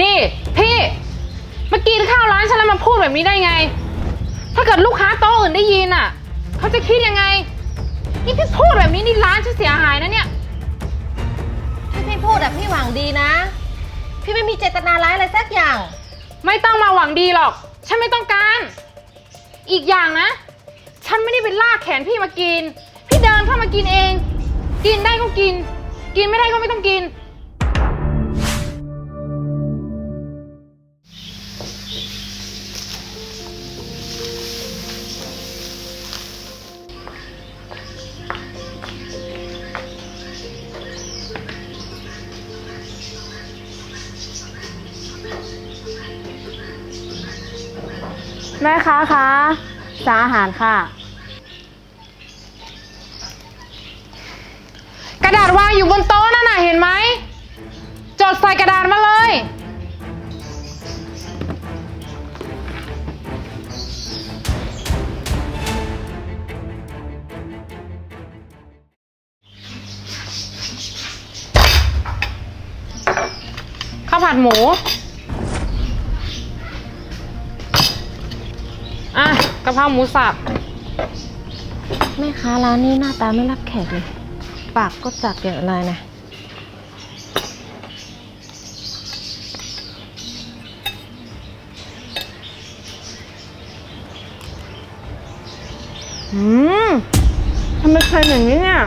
นี่ พี่มากินข้าวร้านฉันแล้วมาพูดแบบนี้ได้ไง ถ้าเกิดลูกค้าโต๊ะอื่นได้ยินอะ เขาจะคิดยังไง นี่พี่พูดแบบนี้นี่ร้านฉันเสียหายนะเนี่ย ที่พี่พูดอะพี่หวังดีนะ พี่ไม่มีเจตนาร้ายอะไรสักอย่าง ไม่ต้องมาหวังดีหรอก ฉันไม่ต้องการ อีกอย่างนะ ฉันไม่ได้เป็นลากแขนพี่มากิน พี่เดินเข้ามากินเอง กินได้ก็กิน กินไม่ได้ก็ไม่ต้องกิน แม่ค้าคะสั่งอาหารค่ะ กระดาษวางอยู่บนโต๊ะนั่นน่ะเห็นไหม จดใส่กระดาษมาเลย ข้าวผัดหมู กะเพราหมูสับแม่ค้าร้านนี้หน้าตาไม่รับแขกเลย ปากก็จัดอย่างไรนะ อืมทำไมเค็มอย่างนี้เนี่ย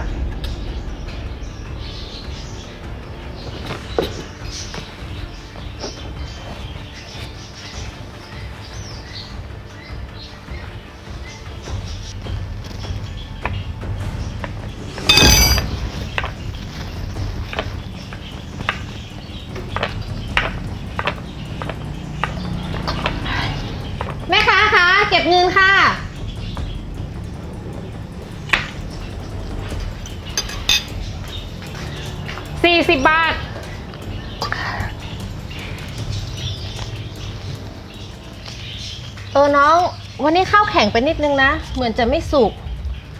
40 บาท เออน้อง วันนี้ข้าวแข็งไปนิดนึงนะ เหมือนจะไม่สุก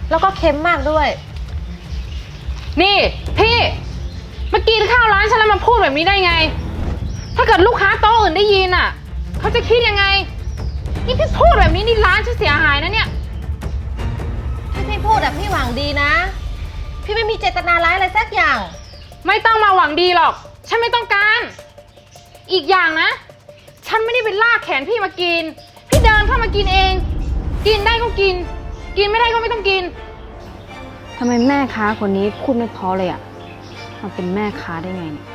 แล้วก็เค็มมากด้วย นี่ พี่มากินข้าวร้านฉันแล้วมาพูดแบบนี้ได้ไง ถ้าเกิดลูกค้าโต๊ะอื่นได้ยินอะ เขาจะคิดยังไง นี่พี่พูดแบบนี้นี่ร้านฉันเสียหายนะเนี่ย ที่พี่พูดอะพี่หวังดีนะ พี่ไม่มีเจตนาร้ายอะไรสักอย่าง ไม่ต้องมาหวังดีหรอก ฉันไม่ต้องการ อีกอย่างนะ ฉันไม่ได้เป็นลากแขนพี่มากิน พี่เดินเข้ามากินเอง กินได้ก็กิน กินไม่ได้ก็ไม่ต้องกิน ทำไมแม่ค้าคนนี้พูดไม่เพอเลยอะมาเป็นแม่ค้าได้ไงเนี่ย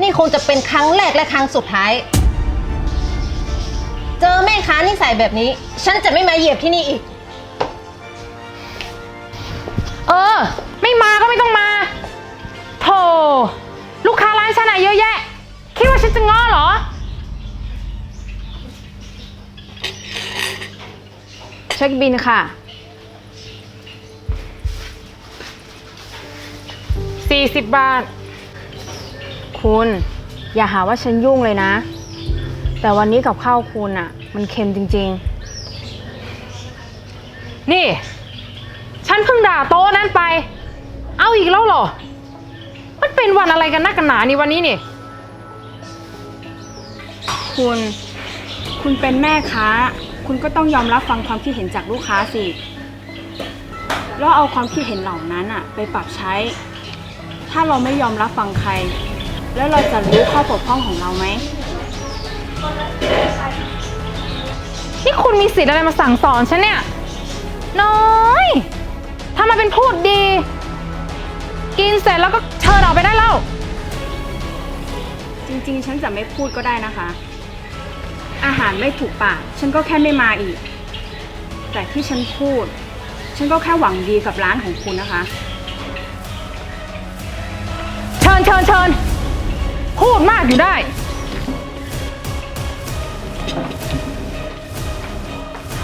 นี่คงจะเป็นครั้งแรกและครั้งสุดท้าย เจอแม่ค้านิสัยแบบนี้ ฉันจะไม่มาเหยียบที่นี่อีก เออ จะง้อเหรอ เช็คบินค่ะ 40 บาท คุณอย่าหาว่าฉันยุ่งเลยนะ แต่วันนี้กับข้าวคุณอะมันเค็มจริงๆ นี่ ฉันเพิ่งด่าโต๊ะนั้นไป เอาอีกแล้วเหรอ มันเป็นวันอะไรกันนักกันหนานี่วันนี้นี่ คุณ คุณเป็นแม่ค้า คุณก็ต้องยอมรับฟังความคิดเห็นจากลูกค้าสิ แล้วเอาความคิดเห็นเหล่านั้นอะไปปรับใช้ ถ้าเราไม่ยอมรับฟังใคร แล้วเราจะรู้ข้อบกพร่องของเราไหมนี่คุณมีสิทธิ์อะไรมาสั่งสอนฉันเนี่ย น้อยถ้ามาเป็นพูดดี กินเสร็จแล้วก็เชิญออกไปได้แล้ว จริงๆ ฉันจะไม่พูดก็ได้นะคะ อาหารไม่ถูกปาก ฉันก็แค่ไม่มาอีก แต่ที่ฉันพูด ฉันก็แค่หวังดีกับร้านของคุณนะคะ เชิญเชิญเชิญพูดมากอยู่ได้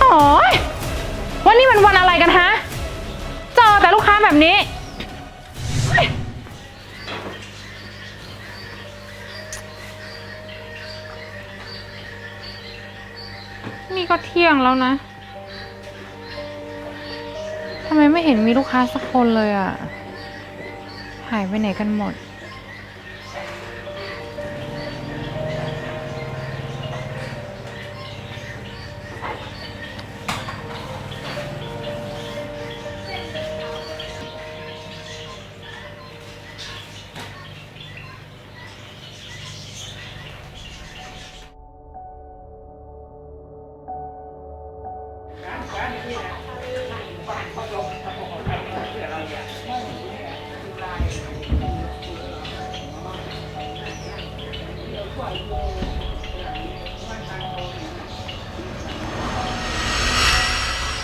โอ้ยวันนี้มันวันอะไรกันฮะ เจอแต่ลูกค้าแบบนี้ ก็เที่ยงแล้วนะทำไมไม่เห็นมีลูกค้าสักคนเลยอะ หายไปไหนกันหมด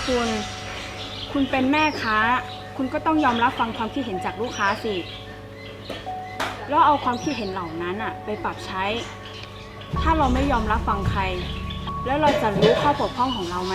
คุณ คุณเป็นแม่ค้า คุณก็ต้องยอมรับฟังความคิดเห็นจากลูกค้าสิ แล้วเอาความคิดเห็นเหล่านั้นอะไปปรับใช้ ถ้าเราไม่ยอมรับฟังใคร แล้วเราจะรู้ข้อบกพร่องของเราไหม